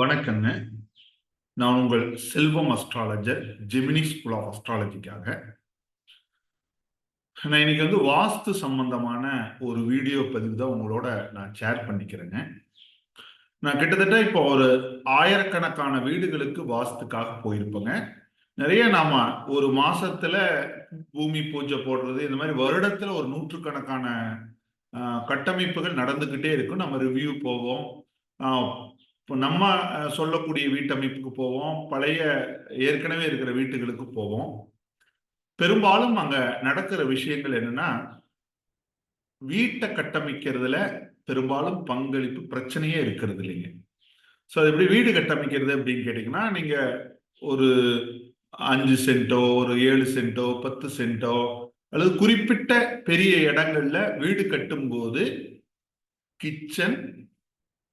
வணக்கங்க. நான் உங்கள் Selvam astrologer Gemini school of அஸ்ட்ராலஜிக்காக நான் இன்னைக்கு வந்து வாஸ்து சம்பந்தமான ஒரு வீடியோ பதிவு தான் உங்களோட நான் ஷேர் பண்ணிக்கிறேங்க. நான் கிட்டத்தட்ட இப்போ ஒரு ஆயிரக்கணக்கான வீடுகளுக்கு வாஸ்துக்காக போயிருப்பேங்க. நிறைய நாம ஒரு மாசத்துல பூமி பூஜை போடுறது இந்த மாதிரி வருடத்துல ஒரு நூற்றுக்கணக்கான கட்டமைப்புகள் நடந்துகிட்டே இருக்கும். நம்ம ரிவ்யூ போவோம். இப்போ நம்ம சொல்லக்கூடிய வீட்டமைப்புக்கு போவோம். பழைய ஏற்கனவே இருக்கிற வீட்டுகளுக்கு போவோம். பெரும்பாலும் அங்க நடக்கிற விஷயங்கள் என்னன்னா வீட்டை கட்டமைக்கிறதுல பெரும்பாலும் பங்களிப்பு பிரச்சனையே இருக்கிறது இல்லைங்க. ஸோ அது எப்படி வீடு கட்டமைக்கிறது அப்படின்னு கேட்டிங்கன்னா நீங்க ஒரு அஞ்சு சென்ட்டோ ஒரு ஏழு சென்ட்டோ பத்து சென்ட்டோ அல்லது குறிப்பிட்ட பெரிய இடங்கள்ல வீடு கட்டும்போது kitchen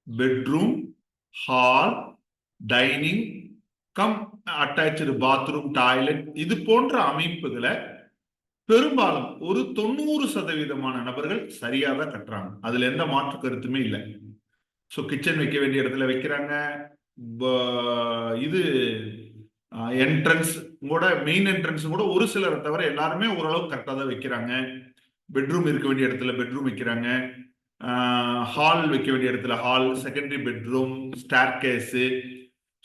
bedroom hall dining cum attach bathroom toilet இது போன்ற அமைப்புகளை பெரும்பாலும் ஒரு தொண்ணூறு சதவீதமான நபர்கள் சரியாக தான் கட்டுறாங்க. அதுல எந்த மாற்று கருத்துமே இல்லை. ஸோ கிச்சன் வைக்க வேண்டிய இடத்துல வைக்கிறாங்க. இது என்ட்ரன்ஸ் கூட மெயின் என்ட்ரன்ஸ் கூட ஒரு சிலரை தவிர எல்லாருமே ஓரளவுக்கு கரெக்டாக தான் வைக்கிறாங்க. பெட்ரூம் இருக்க வேண்டிய இடத்துல பெட்ரூம் வைக்கிறாங்க. ஹால் வைக்க வேண்டிய இடத்துல hall secondary bedroom staircase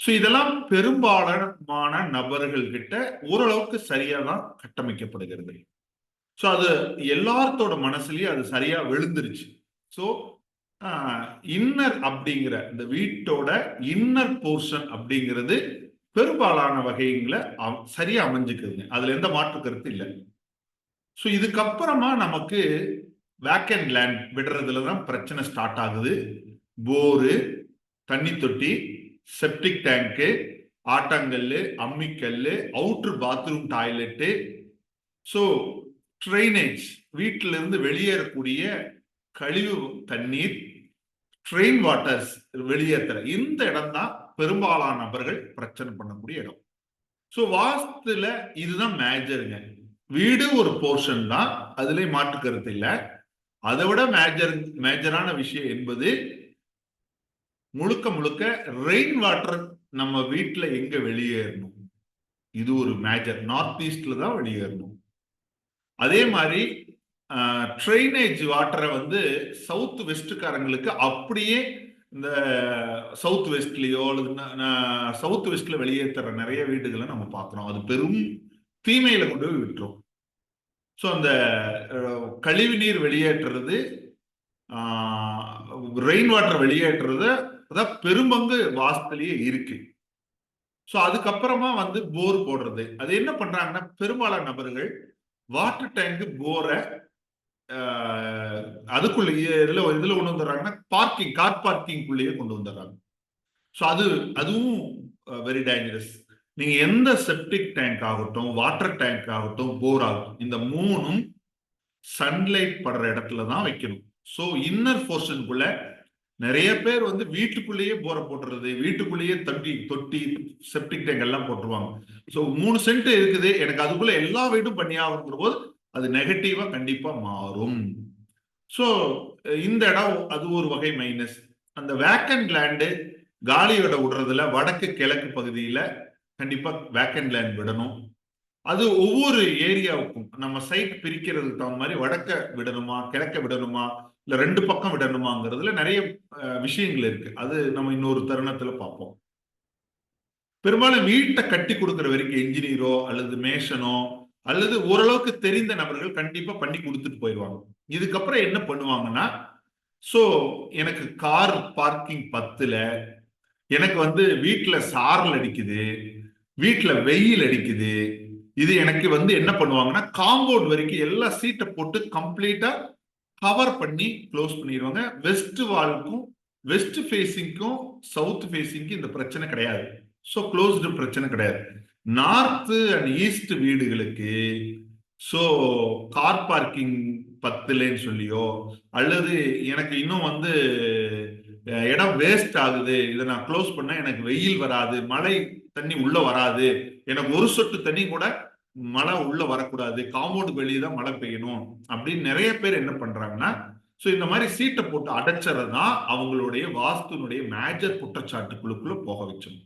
so இதெல்லாம் பெரும்பாலான நபர்கள் கிட்ட ஓரளவுக்கு சரியா தான் கட்டமைக்கப்படுகிறது. ஸோ அது எல்லாத்தோட மனசுலயும் அது சரியா விழுந்துருச்சு. ஸோ இன்னர் அப்படிங்கிற இந்த வீட்டோட இன்னர் போர்ஷன் அப்படிங்கிறது பெரும்பாலான வகைகளை அம்- சரியா அமைஞ்சுக்குதுங்க. அதுல எந்த மாற்று கருத்து இல்லை. ஸோ இதுக்கப்புறமா நமக்கு வேக்கண்ட் லேண்ட் விடுறதுல தான் பிரச்சனை ஸ்டார்ட் ஆகுது. போரு தண்ணி தொட்டி செப்டிக் டேங்க்கு ஆட்டங்கல் அம்மிக்கல் அவுட்ரு பாத்ரூம் டாய்லெட்டு ஸோ ட்ரைனேஜ் வீட்டிலிருந்து வெளியேறக்கூடிய கழிவு தண்ணீர் ட்ரெயின் வாட்டர்ஸ் வெளியேற்றுற இந்த இடம் தான் பெரும்பாலான நபர்கள் பிரச்சனை பண்ணக்கூடிய இடம். ஸோ வாஸ்துல இதுதான் மேஜருங்க வீடு ஒரு போர்ஷன் தான். அதுல மாற்று கருத்து இல்லை. அதை விட மேஜர் மேஜரான விஷயம் என்பது முழுக்க முழுக்க ரெயின் வாட்டர் நம்ம வீட்டில் எங்க வெளியேறணும்? இது ஒரு மேஜர் நார்த் ஈஸ்ட்ல தான் வெளியேறணும். அதே மாதிரி ட்ரைனேஜ் வாட்டரை வந்து சவுத் வெஸ்ட்காரங்களுக்கு அப்படியே இந்த சவுத் வெஸ்ட்லேயோ அல்லது சவுத் வெஸ்ட்ல வெளியேற்றுற நிறைய வீடுகளை நம்ம பார்க்குறோம் அது பெரும் தீமையில கொண்டு போய் விட்டுரும். ஸோ அந்த கழிவு நீர் வெளியேற்றுறது ரெயின் வாட்டர் வெளியேற்றுறது அதான் பெரும்பங்கு வாசத்துலேயே இருக்கு. ஸோ அதுக்கப்புறமா வந்து போர் போடுறது. அது என்ன பண்றாங்கன்னா பெரும்பாலான நபர்கள் வாட்டர் டேங்க் போரை அதுக்குள்ள இதுல இதுல கொண்டு வந்துடுறாங்கன்னா பார்க்கிங் கார் பார்க்கிங்குள்ளேயே கொண்டு வந்துடுறாங்க. ஸோ அது அதுவும் வெரி டேஞ்சரஸ் நீங்க எந்த செப்டிக் டேங்க் ஆகட்டும் வாட்டர் டேங்க் ஆகட்டும் போர் ஆகட்டும் இந்த மூணும் சன்லைட் படுற இடத்துல தான் வைக்கணும். ஸோ இன்னர் போர்ஷனுக்குள்ள நிறைய பேர் வந்து வீட்டுக்குள்ளேயே போரை போட்டுறது வீட்டுக்குள்ளேயே தட்டி தொட்டி செப்டிக் டேங்க் எல்லாம் போட்டுருவாங்க. ஸோ மூணு சென்ட் இருக்குது. எனக்கு அதுக்குள்ள எல்லா வீடும் பண்ணியாகுங்கிற போது அது நெகட்டிவா கண்டிப்பா மாறும். ஸோ இந்த இடம் அது ஒரு வகை மைனஸ் அந்த வேக்கண்ட் லேண்டு காலியோட விடுறதுல வடக்கு கிழக்கு பகுதியில கண்டிப்பா வேக்கண்ட் லேண்ட் விடணும். அது ஒவ்வொரு ஏரியாவுக்கும் நம்ம சைட் பிரிக்கிறதுக்கு தகுந்த மாதிரி வடக்க விடணுமா கிழக்க விடணுமா இல்ல ரெண்டு பக்கம் விடணுமாங்கிறதுல நிறைய விஷயங்கள் இருக்கு. அது நம்ம இன்னொரு தருணத்துல பார்ப்போம். பெரும்பாலும் வீட்டை கட்டி கொடுக்குற வரைக்கும் என்ஜினியரோ அல்லது மேஷனோ அல்லது ஓரளவுக்கு தெரிந்த நபர்கள் கண்டிப்பா பண்ணி கொடுத்துட்டு போயிடுவாங்க. இதுக்கப்புறம் என்ன பண்ணுவாங்கன்னா சோ எனக்கு கார் பார்க்கிங் பத்துல எனக்கு வந்து வீட்டுல சாரல் அடிக்குது வீட்டுல வெயில் அடிக்குது. இது எனக்கு வந்து என்ன பண்ணுவாங்கன்னா காம்பவுண்ட் வரைக்கும் எல்லா சீட்டை போட்டு கம்ப்ளீட்டா கவர் பண்ணி க்ளோஸ் பண்ணிடுவாங்க வெஸ்ட் வால்க்கும் வெஸ்ட் ஃபேஸிங்க்கும் சவுத் ஃபேஸிங்க்கும் இந்த பிரச்சனை கிடையாது. ஸோ க்ளோஸ்டு பிரச்சனை கிடையாது. நார்த்து அண்ட் ஈஸ்ட் வீடுகளுக்கு ஸோ கார் பார்க்கிங் பத்துலேன்னு சொல்லியோ அல்லது எனக்கு இன்னும் வந்து இடம் வேஸ்ட் ஆகுது இதை நான் க்ளோஸ் பண்ணால் எனக்கு வெயில் வராது மழை தண்ணி உள்ள வராது. எனக்கு ஒரு சொட்டு தண்ணி கூட மழை உள்ள வரக்கூடாது. காம்பவுண்ட் வெளியே தான் மழை பெய்யணும். அப்படின்னு நிறைய பேர் என்ன பண்றாங்கன்னா ஸோ இந்த மாதிரி சீட்டை போட்டு அடைச்சறது தான் அவங்களுடைய வாஸ்துனுடைய மேஜர் குற்றச்சாட்டுக்குழுக்குள்ள போக வச்சோம்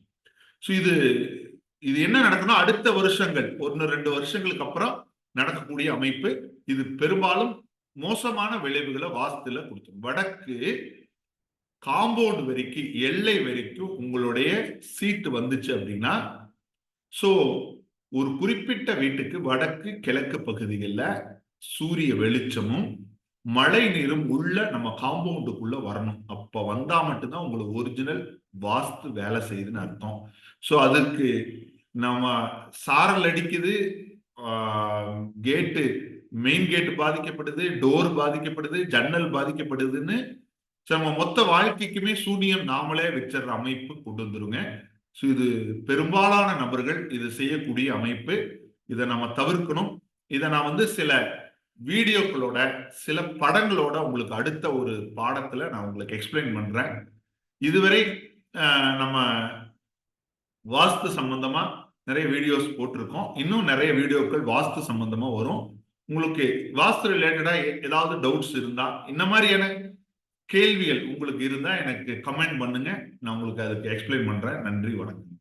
ஸோ இது இது என்ன நடக்கும்னா அடுத்த வருஷங்கள் ஒன்று ரெண்டு வருஷங்களுக்கு அப்புறம் நடக்கக்கூடிய அமைப்பு இது பெரும்பாலும் மோசமான விளைவுகளை வாஸ்துல கொடுத்துரும். வடக்கு காம்பவுண்ட் வரைக்கும் எல்லை வரைக்கும் உங்களுடைய சீட்டு வந்துச்சு அப்படின்னா ஸோ ஒரு குறிப்பிட்ட வீட்டுக்கு வடக்கு கிழக்கு பகுதிகளில் சூரிய வெளிச்சமும் மழை நீரும் உள்ள நம்ம காம்பவுண்டுக்குள்ள வரணும். அப்ப வந்தா மட்டும்தான் உங்களுக்கு ஒரிஜினல் வாஸ்து வேலை செய்யுதுன்னு அர்த்தம். ஸோ அதுக்கு நம்ம சாரல் அடிக்குது கேட்டு மெயின் கேட்டு பாதிக்கப்படுது டோர் பாதிக்கப்படுது ஜன்னல் பாதிக்கப்படுதுன்னு நம்ம மொத்த வாழ்க்கைக்குமே சூனியம் நாமளே வச்சிடுற அமைப்பு கொண்டு வந்துருங்க. ஸோ இது பெரும்பாலான நபர்கள் இது செய்யக்கூடிய அமைப்பு. இதை நம்ம தவிர்க்கணும். இதை நான் வந்து சில வீடியோக்களோட சில படங்களோட உங்களுக்கு அடுத்த ஒரு பாடத்துல நான் உங்களுக்கு எக்ஸ்பிளைன் பண்றேன். இதுவரை நம்ம வாஸ்து சம்பந்தமா நிறைய வீடியோஸ் போட்டிருக்கோம். இன்னும் நிறைய வீடியோக்கள் வாஸ்து சம்பந்தமா வரும். உங்களுக்கு வாஸ்து ரிலேட்டடா ஏதாவது டவுட்ஸ் இருந்தா இந்த மாதிரியான கேள்விகள் உங்களுக்கு இருந்தா எனக்கு கமெண்ட் பண்ணுங்க. நான் உங்களுக்கு அதுக்கு எக்ஸ்பிளைன் பண்றேன். நன்றி வணக்கம்.